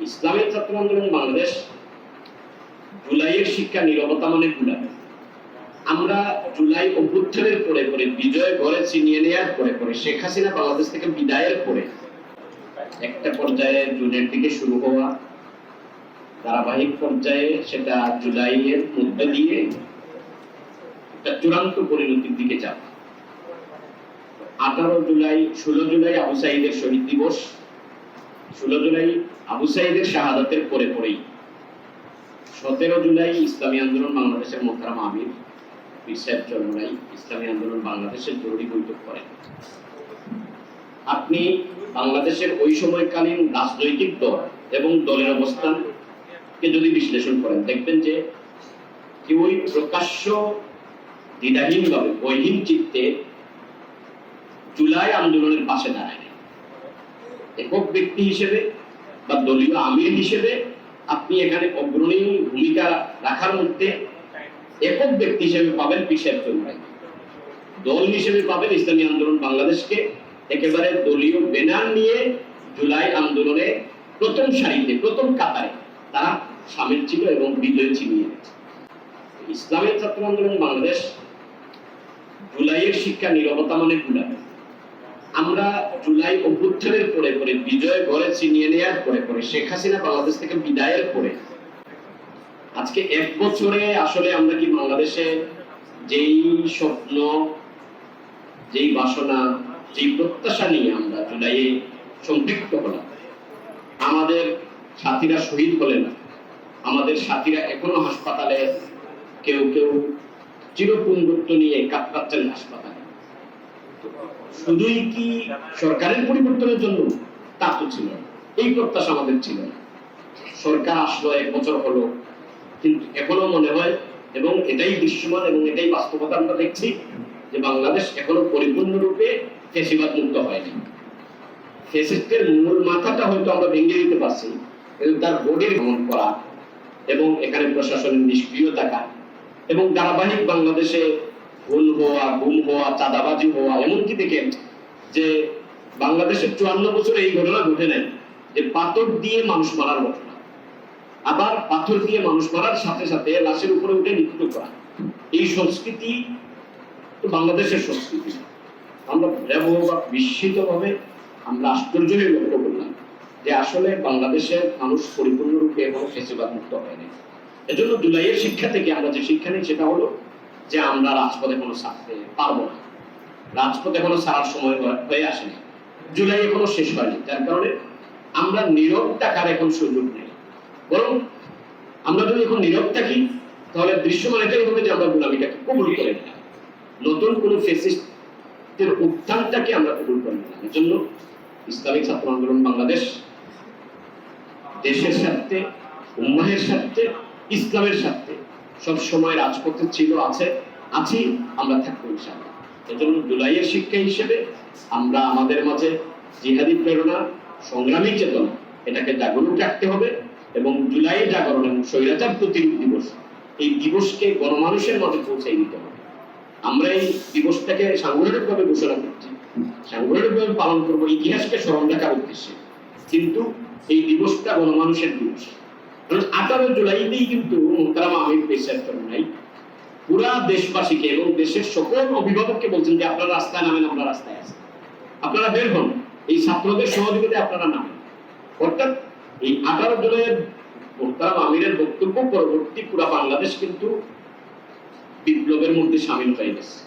ইসলামী ছাত্র আন্দোলন বাংলাদেশ জুলাইয়ের শিক্ষা নিরবতা মানে গুলাম আমরা জুলাই অভ্যুত্থানের পরে পরে বিজয় ঘরে ছিনিয়ে নেওয়ার পরে পরে, শেখ হাসিনা বাংলাদেশ থেকে বিদায়ের পরে একটা পর্যায়ে জুনের দিকে শুরু হওয়া ধারাবাহিক পর্যায়ে সেটা জুলাইয়ের মধ্যে দিয়ে একটা চূড়ান্ত পরিণতির দিকে যাবে আঠারো জুলাই, ষোলো জুলাই আবু সাইদের শহীদ দিবস ষোলো জুলাই আবু সাইদের শাহাদাতের পরে পরেই সতেরো জুলাই ইসলামী আন্দোলন বাংলাদেশের মোহতারাম আমির পীর সাহেব ইসলামী আন্দোলন বাংলাদেশের জরুরি বৈঠক করেন আপনি বাংলাদেশের ওই সময়কালীন রাজনৈতিক দল এবং দলের অবস্থানকে যদি বিশ্লেষণ করেন, দেখবেন যে কেউই প্রকাশ্য দ্বিধাহীনভাবে বৈহীন চিত্তে জুলাই আন্দোলনের পাশে দাঁড়ায়। একক ব্যক্তি হিসেবে বা দলীয় আমির হিসেবে আপনি এখানে অগ্রণী ভূমিকা রাখার মধ্যে একক ব্যক্তি হিসেবে পাবেন পিসের চৌধুরী দল হিসেবে পাবেন ইসলামী আন্দোলন বাংলাদেশকে। একেবারে দলীয় ব্যানার নিয়ে জুলাই আন্দোলনে প্রথম সারিতে, প্রথম কাতারে তারা সামিল ছিল এবং বিজয় ছিনিয়ে এনেছে ইসলামী ছাত্র আন্দোলন বাংলাদেশ জুলাইয়ের শিক্ষা নিরবতা মানে গুলাম আমরা জুলাই অভ্যুত্থানের পরে পরে বিজয় ঘরে ছিনিয়ে নেওয়ার পরে পরে, শেখ হাসিনা বাংলাদেশ থেকে বিদায়ের পরে, আজকে এক বছরে আসলে আমরা কি বাংলাদেশে যেই স্বপ্ন, যেই বাসনা, যেই প্রত্যাশা নিয়ে আমরা জুলাইয়ে সম্পৃক্ত হলাম, আমাদের সাথীরা শহীদ হলেন আমাদের সাথীরা এখনও হাসপাতালে কেউ কেউ চিরপুঙ্গুত্ব নিয়ে কাতরাচ্ছেন হাসপাতালে। শুধুই কি সরকারের পরিবর্তনের জন্য? তা তো ছিল এই প্রত্যাশা আমাদের ছিল সরকার আসলো, এক বছর হলো। কিন্তু এখনও মনে হয়, এবং এটাই দৃশ্যমান এবং এটাই বাস্তবতা আমরা দেখছি, যে বাংলাদেশ এখনও পরিপূর্ণরূপে ফেসিবাদ মুক্ত হয়নি। ফেসিস্টের মূল মাথাটা হয়তো আমরা ভেঙে দিতে পারছি, কিন্তু তার বডির ভ্রমণ করা এবং এখানে প্রশাসনের নিষ্ক্রিয় থাকা এবং ধারাবাহিক বাংলাদেশে খুন হওয়া গুম হওয়া, চাঁদাবাজি হওয়া, এমনকি দেখেন যে বাংলাদেশের চুয়ান্ন বছরে এই ঘটনা ঘটে নাই, যে পাথর দিয়ে মানুষ মারার ঘটনা। আবার পাথর দিয়ে মানুষ মারার সাথে সাথে লাশের উপরে উঠে নিক্ষিপ্ত করা। এই সংস্কৃতি বাংলাদেশের সংস্কৃতি। আমরা ভয়াবহ বা বিস্মিত ভাবে আমরা আশ্চর্য হয়ে লক্ষ্য করলাম যে আসলে বাংলাদেশের মানুষ পরিপূর্ণরূপে এবং ফেসিবাদ মুক্ত হয়নি। এজন্য জুলাইয়ের শিক্ষা থেকে আমরা যে শিক্ষা নিই, সেটা হলো যে আমরা রাজপথে কোনো ছাড়তে পারব না। রাজপথ এখনও ছাড়ার সময় হয়ে- আসেনি জুলাই এখনও শেষ হয়নি। যার কারণে আমরা নীরব টাকার এখন সুযোগ নেই। বরং আমরা যদি এখন নীরব থাকি, তাহলে দৃশ্যমান এটাই হবে যে আমরা গোলামিটাকে কবুল করে নিলাম। নতুন কোন ফেসিস্টের উত্থানটাকে আমরা কবুল করে নিলাম। এজন্য ইসলামিক ছাত্র আন্দোলন বাংলাদেশ দেশের স্বার্থে, উম্মাহের স্বার্থে, ইসলামের স্বার্থে সব সময় রাজপথে ছিল, আছে, আছি, আমরা থাকব ইনশাআল্লাহ। এজন্য জুলাইয়ের শিক্ষা হিসেবে আমরা আমাদের মাঝে জিহাদি প্রেরণা, সংগ্রামী চেতনা, এটাকে জাগরুক রাখতে হবে এবং জুলাই জাগরণ এবং স্বৈরাচার প্রতিরোধ দিবস, এই দিবসকে গণমানুষের মাঝে পৌঁছে দিতে হবে। আমরা এই দিবসটাকে সাংগঠনিকভাবে ঘোষণা করছি। সাংগঠনিকভাবে পালন করব, ইতিহাসকে স্মরণ রাখার উদ্দেশ্যে। কিন্তু এই দিবসটা গণমানুষের দিবস। কারণ আঠারো জুলাইতেই কিন্তু মোহতারাম নাই, পুরা দেশবাসীকে এবং দেশের সকল অভিভাবককে বলছেন যে আপনারা রাস্তায় নামেন, আমরা রাস্তায় আছি। আপনারা বের হন, এই ছাত্রদের সহযোগিতায় আপনারা নামেন। অর্থাৎ এই আঠারো জনের মোহতারাম আমিরের বক্তব্য পরবর্তী পুরা বাংলাদেশ কিন্তু বিপ্লবের মধ্যে সামিল হয়ে গেছে।